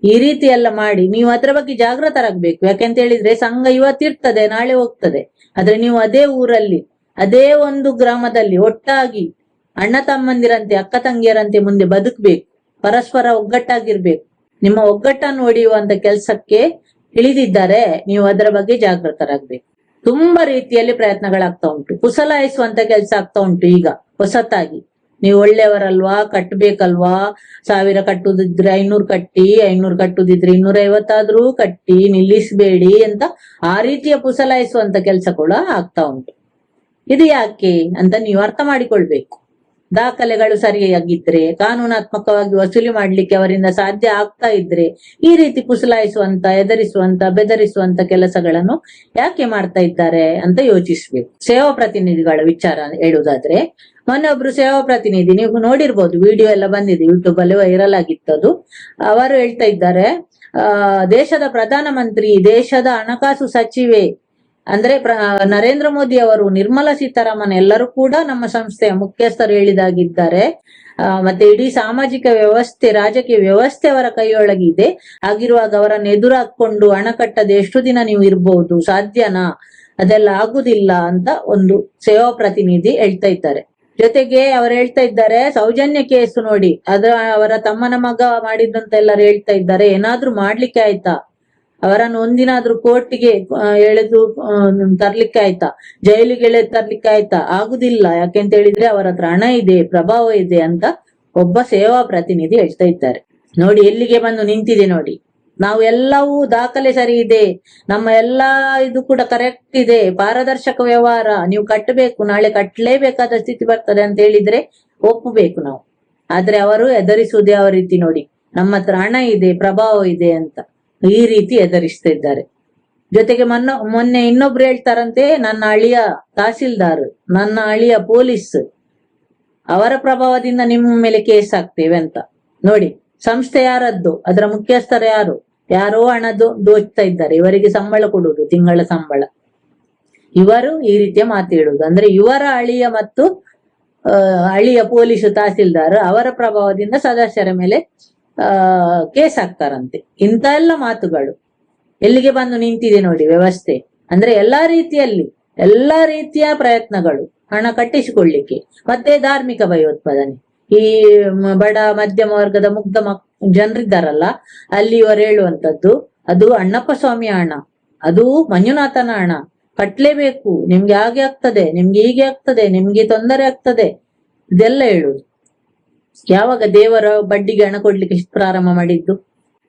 ಈ ರೀತಿ ಎಲ್ಲ ಮಾಡಿ ನೀವು ಅದರ ಬಗ್ಗೆ ಜಾಗೃತರಾಗಬೇಕು ಯಾಕೆಂತ ಹೇಳಿದ್ರೆ ಸಂಘ ಇವತ್ತಿರ್ತದೆ, ನಾಳೆ ಹೋಗ್ತದೆ. ಆದ್ರೆ ನೀವು ಅದೇ ಊರಲ್ಲಿ ಅದೇ ಒಂದು ಗ್ರಾಮದಲ್ಲಿ ಒಟ್ಟಾಗಿ ಅಣ್ಣ ತಮ್ಮಂದಿರಂತೆ, ಅಕ್ಕ ತಂಗಿಯರಂತೆ ಮುಂದೆ ಬದುಕಬೇಕು. ಪರಸ್ಪರ ಒಗ್ಗಟ್ಟಾಗಿರ್ಬೇಕು. ನಿಮ್ಮ ಒಗ್ಗಟ್ಟನ್ನು ಒಡೆಯುವಂತ ಕೆಲಸಕ್ಕೆ ಇಳಿದಿದ್ದಾರೆ. ನೀವು ಅದರ ಬಗ್ಗೆ ಜಾಗೃತರಾಗಬೇಕು. ತುಂಬಾ ರೀತಿಯಲ್ಲಿ ಪ್ರಯತ್ನಗಳಾಗ್ತಾ ಉಂಟು. ಕುಸಲಾಯಿಸುವಂತ ಕೆಲಸ ಆಗ್ತಾ ಉಂಟು ಈಗ, ಹೊಸತಾಗಿ. ನೀವು ಒಳ್ಳೆಯವರಲ್ವಾ? ಕಟ್ಬೇಕಲ್ವಾ? ಸಾವಿರ ಕಟ್ಟುದಿದ್ರೆ ಐನೂರು ಕಟ್ಟಿ, ಐನೂರು ಕಟ್ಟುದಿದ್ರೆ ಇನ್ನೂರ ಐವತ್ತಾದ್ರೂ ಕಟ್ಟಿ, ನಿಲ್ಲಿಸಬೇಡಿ ಅಂತ ಆ ರೀತಿಯ ಪುಸಲಾಯಿಸುವಂತ ಕೆಲಸ ಕೂಡ ಆಗ್ತಾ ಉಂಟು. ಇದು ಯಾಕೆ ಅಂತ ನೀವು ಅರ್ಥ ಮಾಡಿಕೊಳ್ಬೇಕು. ದಾಖಲೆಗಳು ಸರಿಯಾಗಿದ್ರೆ, ಕಾನೂನಾತ್ಮಕವಾಗಿ ವಸೂಲಿ ಮಾಡ್ಲಿಕ್ಕೆ ಅವರಿಂದ ಸಾಧ್ಯ ಆಗ್ತಾ ಇದ್ರೆ, ಈ ರೀತಿ ಕುಸಲಾಯಿಸುವಂತ ಎದರಿಸುವಂತ ಬೆದರಿಸುವಂತ ಕೆಲಸಗಳನ್ನು ಯಾಕೆ ಮಾಡ್ತಾ ಇದ್ದಾರೆ ಅಂತ ಯೋಚಿಸ್ಬೇಕು. ಸೇವಾ ಪ್ರತಿನಿಧಿಗಳ ವಿಚಾರ ಹೇಳುವುದಾದ್ರೆ ಮೊನ್ನೆ ಒಬ್ರು ಸೇವಾ ಪ್ರತಿನಿಧಿ, ನೀವು ನೋಡಿರ್ಬೋದು, ವಿಡಿಯೋ ಎಲ್ಲ ಬಂದಿದೆ ಯೂಟ್ಯೂಬ್ ಅಲ್ಲಿ ವೈರಲ್ ಆಗಿತ್ತು ಅದು. ಅವರು ಹೇಳ್ತಾ ಇದ್ದಾರೆ ದೇಶದ ಪ್ರಧಾನಮಂತ್ರಿ, ದೇಶದ ಹಣಕಾಸು ಸಚಿವೆ ಅಂದ್ರೆ ನರೇಂದ್ರ ಮೋದಿ ಅವರು ನಿರ್ಮಲಾ ಸೀತಾರಾಮನ್ ಎಲ್ಲರೂ ಕೂಡ ನಮ್ಮ ಸಂಸ್ಥೆಯ ಮುಖ್ಯಸ್ಥರು ಹೇಳಿದಾಗಿದ್ದಾರೆ. ಮತ್ತೆ ಇಡೀ ಸಾಮಾಜಿಕ ವ್ಯವಸ್ಥೆ, ರಾಜಕೀಯ ವ್ಯವಸ್ಥೆ ಅವರ ಕೈಯೊಳಗಿದೆ ಆಗಿರುವಾಗ ಅವರನ್ನು ಎದುರಾಕೊಂಡು ಹಣ ಕಟ್ಟದೆ ಎಷ್ಟು ದಿನ ನೀವು ಇರ್ಬಹುದು ಸಾಧ್ಯನಾ? ಅದೆಲ್ಲ ಆಗುದಿಲ್ಲ ಅಂತ ಒಂದು ಸೇವಾ ಪ್ರತಿನಿಧಿ ಹೇಳ್ತಾ ಇದ್ದಾರೆ. ಜೊತೆಗೆ ಅವರು ಹೇಳ್ತಾ ಇದ್ದಾರೆ, ಸೌಜನ್ಯ ಕೇಸು ನೋಡಿ, ಅದ್ರ, ಅವರ ತಮ್ಮನ ಮಗ ಮಾಡಿದಂತ ಎಲ್ಲರೂ ಹೇಳ್ತಾ ಇದ್ದಾರೆ, ಏನಾದ್ರೂ ಮಾಡ್ಲಿಕ್ಕೆ ಆಯ್ತಾ? ಅವರನ್ನು ಒಂದಿನಾದ್ರೂ ಕೋರ್ಟ್ಗೆ ಎಳೆದು ಆ, ತರ್ಲಿಕ್ಕೆ ಆಯ್ತಾ? ಜೈಲಿಗೆ ಎಳೆದು ತರ್ಲಿಕ್ಕೆ ಆಯ್ತಾ? ಆಗುದಿಲ್ಲ. ಯಾಕೆಂತ ಹೇಳಿದ್ರೆ ಅವರ ಹತ್ರ ಹಣ ಇದೆ ಪ್ರಭಾವ ಇದೆ ಅಂತ ಒಬ್ಬ ಸೇವಾ ಪ್ರತಿನಿಧಿ ಹೇಳ್ತಾ ಇದ್ದಾರೆ. ನೋಡಿ ಎಲ್ಲಿಗೆ ಬಂದು ನಿಂತಿದೆ ನೋಡಿ. ನಾವು ಎಲ್ಲವೂ ದಾಖಲೆ ಸರಿ ಇದೆ. ನಮ್ಮ ಎಲ್ಲಾ ಇದು ಕೂಡ ಕರೆಕ್ಟ್ ಇದೆ. ಪಾರದರ್ಶಕ ವ್ಯವಹಾರ. ನೀವು ಕಟ್ಟಬೇಕು ನಾಳೆ ಕಟ್ಟಲೇಬೇಕಾದ ಸ್ಥಿತಿ ಬರ್ತದೆ ಅಂತ ಹೇಳಿದ್ರೆ ಒಪ್ಪಬೇಕು ನಾವು. ಆದ್ರೆ ಅವರು ಎದುರಿಸುವುದೇ ಯಾವ ರೀತಿ ನೋಡಿ. ನಮ್ಮ ಹತ್ರ ಹಣ ಇದೆ ಪ್ರಭಾವ ಇದೆ ಅಂತ. ಈ ರೀತಿ ಎದುರಿಸ್ತಾ ಇದ್ದಾರೆ. ಜೊತೆಗೆ ಮೊನ್ನ, ಮೊನ್ನೆ ಇನ್ನೊಬ್ರು ಹೇಳ್ತಾರಂತೆ, ನನ್ನ ಅಳಿಯ ತಹಸೀಲ್ದಾರ್, ನನ್ನ ಅಳಿಯ ಪೊಲೀಸ್, ಅವರ ಪ್ರಭಾವದಿಂದ ನಿಮ್ಮ ಮೇಲೆ ಕೇಸ್ ಹಾಕ್ತೇವೆ ಅಂತ. ನೋಡಿ, ಸಂಸ್ಥೆ ಯಾರದ್ದು? ಅದರ ಮುಖ್ಯಸ್ಥರು ಯಾರು? ಯಾರೋ ಹಣದ್ದು ದೋಚ್ತಾ ಇದ್ದಾರೆ. ಇವರಿಗೆ ಸಂಬಳ ಕೊಡುವುದು, ತಿಂಗಳ ಸಂಬಳ. ಇವರು ಈ ರೀತಿಯ ಮಾತು ಹೇಳುವುದು. ಅಂದ್ರೆ ಇವರ ಅಳಿಯ ಮತ್ತು ಅಳಿಯ ಪೊಲೀಸ್ ತಹಸೀಲ್ದಾರ್ ಅವರ ಪ್ರಭಾವದಿಂದ ಸದಸ್ಯರ ಮೇಲೆ ಕೇಸ್ ಹಾಕ್ತಾರಂತೆ ಇಂಥ ಎಲ್ಲ ಮಾತುಗಳು. ಎಲ್ಲಿಗೆ ಬಂದು ನಿಂತಿದೆ ನೋಡಿ ವ್ಯವಸ್ಥೆ. ಅಂದ್ರೆ ಎಲ್ಲಾ ರೀತಿಯಲ್ಲಿ, ಎಲ್ಲಾ ರೀತಿಯ ಪ್ರಯತ್ನಗಳು ಹಣ ಕಟ್ಟಿಸಿಕೊಳ್ಳಿಕ್ಕೆ. ಮತ್ತೆ ಧಾರ್ಮಿಕ ಭಯೋತ್ಪಾದನೆ. ಈ ಬಡ, ಮಧ್ಯಮ ವರ್ಗದ ಮುಗ್ಧ ಮಕ್, ಜನರಿದ್ದಾರಲ್ಲ, ಅಲ್ಲಿ ಇವರು ಹೇಳುವಂತದ್ದು ಅದು ಅಣ್ಣಪ್ಪ ಸ್ವಾಮಿ ಹಣ, ಅದು ಮಂಜುನಾಥನ ಹಣ. ಕಟ್ಲೇಬೇಕು, ನಿಮ್ಗೆ ಹಾಗೆ ಆಗ್ತದೆ, ನಿಮ್ಗೆ ಹೀಗೆ ಆಗ್ತದೆ, ನಿಮ್ಗೆ ತೊಂದರೆ ಆಗ್ತದೆ. ಇದೆಲ್ಲ ಹೇಳುದು ಯಾವಾಗ ದೇವರ ಬಡ್ಡಿಗೆ ಹಣ ಕೊಡ್ಲಿಕ್ಕೆ ಪ್ರಾರಂಭ ಮಾಡಿದ್ದು?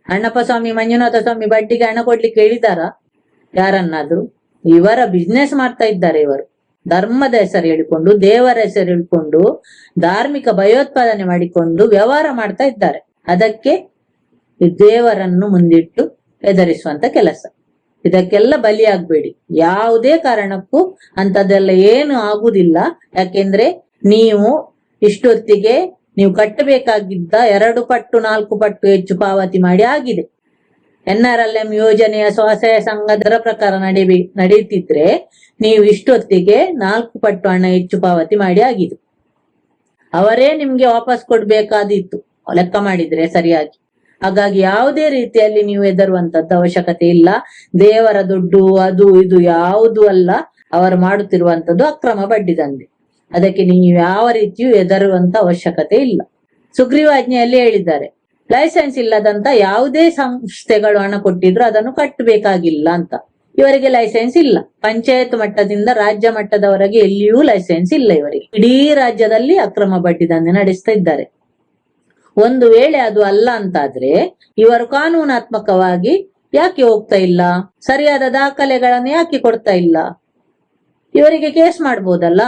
ಅಣ್ಣಪ್ಪ ಸ್ವಾಮಿ, ಮಂಜುನಾಥ ಸ್ವಾಮಿ ಬಡ್ಡಿಗೆ ಹಣ ಕೊಡ್ಲಿಕ್ಕೆ ಹೇಳಿದಾರ? ಯಾರನ್ನಾದ್ರೂ? ಇವರ ಬಿಸ್ನೆಸ್ ಮಾಡ್ತಾ ಇದ್ದಾರೆ ಇವರು. ಧರ್ಮದ ಹೆಸರು ಹೇಳಿಕೊಂಡು, ದೇವರ ಹೆಸರು ಹೇಳಿಕೊಂಡು, ಧಾರ್ಮಿಕ ಭಯೋತ್ಪಾದನೆ ಮಾಡಿಕೊಂಡು ವ್ಯವಹಾರ ಮಾಡ್ತಾ ಇದ್ದಾರೆ. ಅದಕ್ಕೆ ದೇವರನ್ನು ಮುಂದಿಟ್ಟು ಎದುರಿಸುವಂತ ಕೆಲಸ. ಇದಕ್ಕೆಲ್ಲ ಬಲಿಯಾಗ್ಬೇಡಿ ಯಾವುದೇ ಕಾರಣಕ್ಕೂ ಅಂತದೆಲ್ಲ ಏನು ಆಗುದಿಲ್ಲ. ಯಾಕೆಂದ್ರೆ ನೀವು ಇಷ್ಟೊತ್ತಿಗೆ ನೀವು ಕಟ್ಟಬೇಕಾಗಿದ್ದ ಎರಡು ಪಟ್ಟು, ನಾಲ್ಕು ಪಟ್ಟು ಹೆಚ್ಚು ಪಾವತಿ ಮಾಡಿ ಆಗಿದೆ. ಎನ್ ಆರ್ ಎಲ್ ಎಂ ಯೋಜನೆಯ ಸ್ವಸಹಾಯ ಸಂಘದರ ಪ್ರಕಾರ ನಡೆಬಿ ನಡೆಯುತ್ತಿದ್ರೆ ನೀವು ಇಷ್ಟೊತ್ತಿಗೆ ನಾಲ್ಕು ಪಟ್ಟು ಹಣ ಹೆಚ್ಚು ಪಾವತಿ ಮಾಡಿ ಆಗಿದೆ. ಅವರೇ ನಿಮ್ಗೆ ವಾಪಸ್ ಕೊಡ್ಬೇಕಾದಿತ್ತು ಲೆಕ್ಕ ಮಾಡಿದ್ರೆ ಸರಿಯಾಗಿ. ಹಾಗಾಗಿ ಯಾವುದೇ ರೀತಿಯಲ್ಲಿ ನೀವು ಹೆದರುವಂತದ್ದು ಅವಶ್ಯಕತೆ ಇಲ್ಲ. ದೇವರ ದುಡ್ಡು, ಅದು, ಇದು ಯಾವುದು ಅಲ್ಲ. ಅವರು ಮಾಡುತ್ತಿರುವಂತದ್ದು ಅಕ್ರಮ ಬಡ್ಡಿ ದಂಧೆ. ಅದಕ್ಕೆ ನೀವು ಯಾವ ರೀತಿಯೂ ಹೆದರುವಂತ ಅವಶ್ಯಕತೆ ಇಲ್ಲ. ಸುಗ್ರೀವಾಜ್ಞೆಯಲ್ಲಿ ಹೇಳಿದ್ದಾರೆ ಲೈಸೆನ್ಸ್ ಇಲ್ಲದಂತ ಯಾವುದೇ ಸಂಸ್ಥೆಗಳು ಹಣ ಕೊಟ್ಟಿದ್ರು ಅದನ್ನು ಕಟ್ಟಬೇಕಾಗಿಲ್ಲ ಅಂತ. ಇವರಿಗೆ ಲೈಸೆನ್ಸ್ ಇಲ್ಲ. ಪಂಚಾಯತ್ ಮಟ್ಟದಿಂದ ರಾಜ್ಯ ಮಟ್ಟದವರೆಗೆ ಎಲ್ಲಿಯೂ ಲೈಸೆನ್ಸ್ ಇಲ್ಲ ಇವರಿಗೆ. ಇಡೀ ರಾಜ್ಯದಲ್ಲಿ ಅಕ್ರಮ ಬಡ್ಡಿ ದಂಧೆ ನಡೆಸ್ತಾ ಇದ್ದಾರೆ. ಒಂದು ವೇಳೆ ಅದು ಅಲ್ಲ ಅಂತಾದ್ರೆ, ಇವರು ಕಾನೂನಾತ್ಮಕವಾಗಿ ಯಾಕೆ ಹೋಗ್ತಾ ಇಲ್ಲ? ಸರಿಯಾದ ದಾಖಲೆಗಳನ್ನು ಯಾಕೆ ಕೊಡ್ತಾ ಇಲ್ಲ? ಇವರಿಗೆ ಕೇಸ್ ಮಾಡ್ಬೋದಲ್ಲ?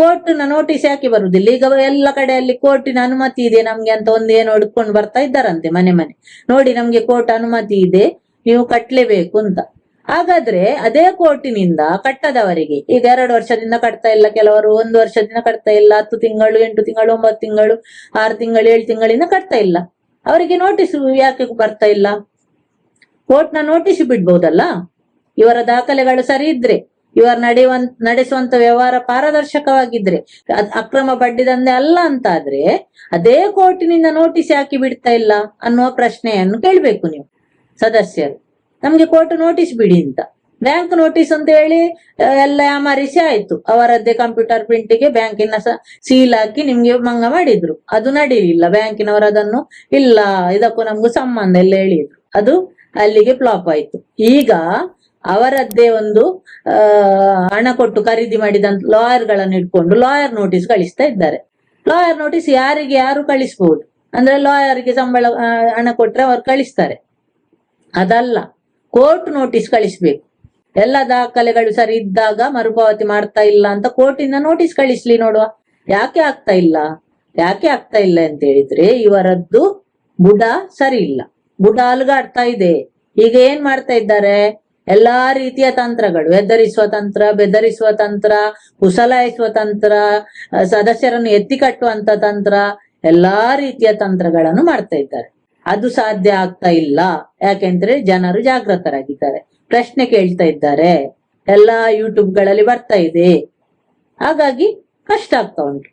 ಕೋರ್ಟ್ನ ನೋಟಿಸ್ ಯಾಕೆ ಬರುದಿಲ್ಲ? ಈಗ ಎಲ್ಲ ಕಡೆಯಲ್ಲಿ ಕೋರ್ಟಿನ ಅನುಮತಿ ಇದೆ ನಮ್ಗೆ ಅಂತ ಒಂದೇನು ಹುಡ್ಕೊಂಡು ಬರ್ತಾ ಇದ್ದಾರಂತೆ ಮನೆ ಮನೆ. ನೋಡಿ ನಮ್ಗೆ ಕೋರ್ಟ್ ಅನುಮತಿ ಇದೆ, ನೀವು ಕಟ್ಲೇಬೇಕು ಅಂತ. ಹಾಗಾದ್ರೆ ಅದೇ ಕೋರ್ಟಿನಿಂದ ಕಟ್ಟದವರಿಗೆ, ಈಗ ಎರಡು ವರ್ಷದಿಂದ ಕಟ್ತಾ ಇಲ್ಲ ಕೆಲವರು, ಒಂದು ವರ್ಷದಿಂದ ಕಟ್ತಾ ಇಲ್ಲ, ಹತ್ತು ತಿಂಗಳು, ಎಂಟು ತಿಂಗಳು, ಒಂಬತ್ತು ತಿಂಗಳು, ಆರು ತಿಂಗಳು, ಏಳು ತಿಂಗಳಿಂದ ಕಟ್ತಾ ಇಲ್ಲ. ಅವರಿಗೆ ನೋಟಿಸ್ ಯಾಕೆ ಬರ್ತಾ ಇಲ್ಲ? ಕೋರ್ಟ್ನ ನೋಟಿಸ್ ಬಿಡ್ಬೋದಲ್ಲ? ಇವರ ದಾಖಲೆಗಳು ಸರಿ ಇದ್ರೆ. ಇವರು ನಡೆಯುವಂತ, ನಡೆಸುವಂತ ವ್ಯವಹಾರ ಪಾರದರ್ಶಕವಾಗಿದ್ರೆ ಅಕ್ರಮ ಬಡ್ಡಿ ದಂಧೆ ಅಲ್ಲ ಅಂತಾದ್ರೆ, ಅದೇ ಕೋರ್ಟಿನಿಂದ ನೋಟಿಸ್ ಹಾಕಿ ಬಿಡ್ತಾ ಇಲ್ಲ ಅನ್ನುವ ಪ್ರಶ್ನೆಯನ್ನು ಕೇಳ್ಬೇಕು ನೀವು, ಸದಸ್ಯರು. ನಮ್ಗೆ ಕೋರ್ಟ್ ನೋಟಿಸ್ ಬಿಡಿ ಅಂತ. ಬ್ಯಾಂಕ್ ನೋಟಿಸ್ ಅಂತ ಹೇಳಿ ಎಲ್ಲ ಯಾಮಾರಿಸಿ ಆಯ್ತು. ಅವರದ್ದೇ ಕಂಪ್ಯೂಟರ್ ಪ್ರಿಂಟಿಗೆ ಬ್ಯಾಂಕಿನ ಸೀಲ್ ಹಾಕಿ ನಿಮ್ಗೆ ಮಂಗ ಮಾಡಿದ್ರು. ಅದು ನಡೀಲಿಲ್ಲ, ಬ್ಯಾಂಕಿನವರು ಅದನ್ನು ಇಲ್ಲ, ಇದಕ್ಕೂ ನಮ್ಗೂ ಸಂಬಂಧ ಎಲ್ಲ ಹೇಳಿದ್ರು. ಅದು ಅಲ್ಲಿಗೆ ಫ್ಲಾಪ್ ಆಯ್ತು. ಈಗ ಅವರದ್ದೇ ಒಂದು ಹಣ ಕೊಟ್ಟು ಖರೀದಿ ಮಾಡಿದಂತ ಲಾಯರ್ಗಳನ್ನು ಇಟ್ಕೊಂಡು ಲಾಯರ್ ನೋಟಿಸ್ ಕಳಿಸ್ತಾ ಇದ್ದಾರೆ. ಲಾಯರ್ ನೋಟಿಸ್ ಯಾರಿಗೆ ಯಾರು ಕಳಿಸ್ಬಹುದು ಅಂದ್ರೆ ಲಾಯರ್ಗೆ ಸಂಬಳ ಹಣ ಕೊಟ್ರೆ ಅವ್ರು ಕಳಿಸ್ತಾರೆ. ಅದಲ್ಲ ಕೋರ್ಟ್ ನೋಟಿಸ್ ಕಳಿಸ್ಬೇಕು. ಎಲ್ಲ ದಾಖಲೆಗಳು ಸರಿ ಇದ್ದಾಗ ಮರುಪಾವತಿ ಮಾಡ್ತಾ ಇಲ್ಲ ಅಂತ ಕೋರ್ಟಿಂದ ನೋಟಿಸ್ ಕಳಿಸ್ಲಿ ನೋಡುವ. ಯಾಕೆ ಆಗ್ತಾ ಇಲ್ಲ? ಯಾಕೆ ಆಗ್ತಾ ಇಲ್ಲ ಅಂತ ಹೇಳಿದ್ರೆ ಇವರದ್ದು ಬುಡ ಸರಿ ಇಲ್ಲ. ಬುಡ ಅಲುಗಾಡ್ತಾ ಇದೆ. ಈಗ ಏನ್ ಮಾಡ್ತಾ ಇದ್ದಾರೆ? ಎಲ್ಲಾ ರೀತಿಯ ತಂತ್ರಗಳು ಎದ್ದರಿಸುವ ತಂತ್ರ, ಬೆದರಿಸುವ ತಂತ್ರ ಕುಸಲಾಯಿಸುವ ತಂತ್ರ ಸದಸ್ಯರನ್ನು ಎತ್ತಿ ಕಟ್ಟುವಂತ ತಂತ್ರ, ಎಲ್ಲಾ ರೀತಿಯ ತಂತ್ರಗಳನ್ನು ಮಾಡ್ತಾ ಇದ್ದಾರೆ. ಅದು ಸಾಧ್ಯ ಆಗ್ತಾ ಇಲ್ಲ. ಯಾಕೆಂದ್ರೆ ಜನರು ಜಾಗೃತರಾಗಿದ್ದಾರೆ ಪ್ರಶ್ನೆ ಕೇಳ್ತಾ ಇದ್ದಾರೆ. ಎಲ್ಲಾ ಯೂಟ್ಯೂಬ್ಗಳಲ್ಲಿ ಬರ್ತಾ ಇದೆ. ಹಾಗಾಗಿ ಕಷ್ಟ ಆಗ್ತಾ ಉಂಟು.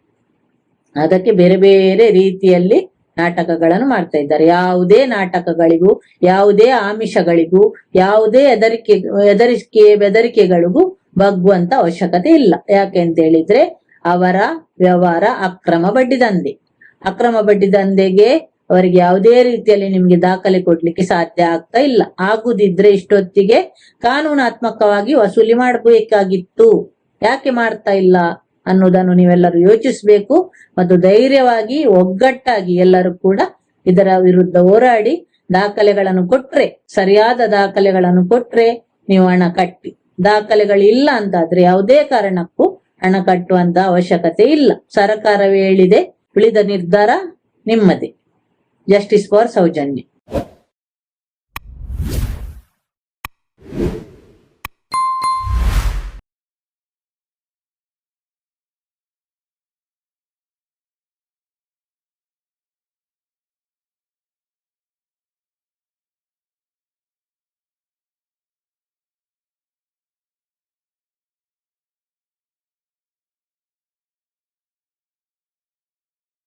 ಅದಕ್ಕೆ ಬೇರೆ ಬೇರೆ ರೀತಿಯಲ್ಲಿ ನಾಟಕಗಳನ್ನು ಮಾಡ್ತಾ ಇದ್ದಾರೆ. ಯಾವುದೇ ನಾಟಕಗಳಿಗೂ, ಯಾವುದೇ ಆಮಿಷಗಳಿಗೂ, ಯಾವುದೇ ಹೆದರಿಕೆ ಎದರಿಕೆ ಬೆದರಿಕೆಗಳಿಗೂ ಬಗ್ಗುವಂತ ಅವಶ್ಯಕತೆ ಇಲ್ಲ. ಯಾಕೆ ಅಂತ ಹೇಳಿದ್ರೆ ಅವರ ವ್ಯವಹಾರ ಅಕ್ರಮ ಬಡ್ಡಿ ದಂಧೆ. ಅಕ್ರಮ ಬಡ್ಡಿ ದಂಧೆಗೆ ಅವರಿಗೆ ಯಾವುದೇ ರೀತಿಯಲ್ಲಿ ನಿಮ್ಗೆ ದಾಖಲೆ ಕೊಡ್ಲಿಕ್ಕೆ ಸಾಧ್ಯ ಆಗ್ತಾ ಇಲ್ಲ. ಆಗುದಿದ್ರೆ ಇಷ್ಟೊತ್ತಿಗೆ ಕಾನೂನಾತ್ಮಕವಾಗಿ ವಸೂಲಿ ಮಾಡಬೇಕಾಗಿತ್ತು. ಯಾಕೆ ಮಾಡ್ತಾ ಇಲ್ಲ? ಅನ್ನೋದನ್ನು ನೀವೆಲ್ಲರೂ ಯೋಚಿಸಬೇಕು ಮತ್ತು ಧೈರ್ಯವಾಗಿ, ಒಗ್ಗಟ್ಟಾಗಿ ಎಲ್ಲರೂ ಕೂಡ ಇದರ ವಿರುದ್ಧ ಹೋರಾಡಿ ದಾಖಲೆಗಳನ್ನು ಕೊಟ್ರೆ, ಸರಿಯಾದ ದಾಖಲೆಗಳನ್ನು ಕೊಟ್ರೆ ನೀವು ಹಣ ಕಟ್ಟಿ. ದಾಖಲೆಗಳು ಇಲ್ಲ ಅಂತಾದ್ರೆ ಯಾವುದೇ ಕಾರಣಕ್ಕೂ ಹಣ ಕಟ್ಟುವಂತ ಅವಶ್ಯಕತೆ ಇಲ್ಲ. ಸರ್ಕಾರವೇ ಹೇಳಿದೆ, ಉಳಿದ ನಿರ್ಧಾರ ನಿಮ್ಮದೇ. Justice for Soujanya.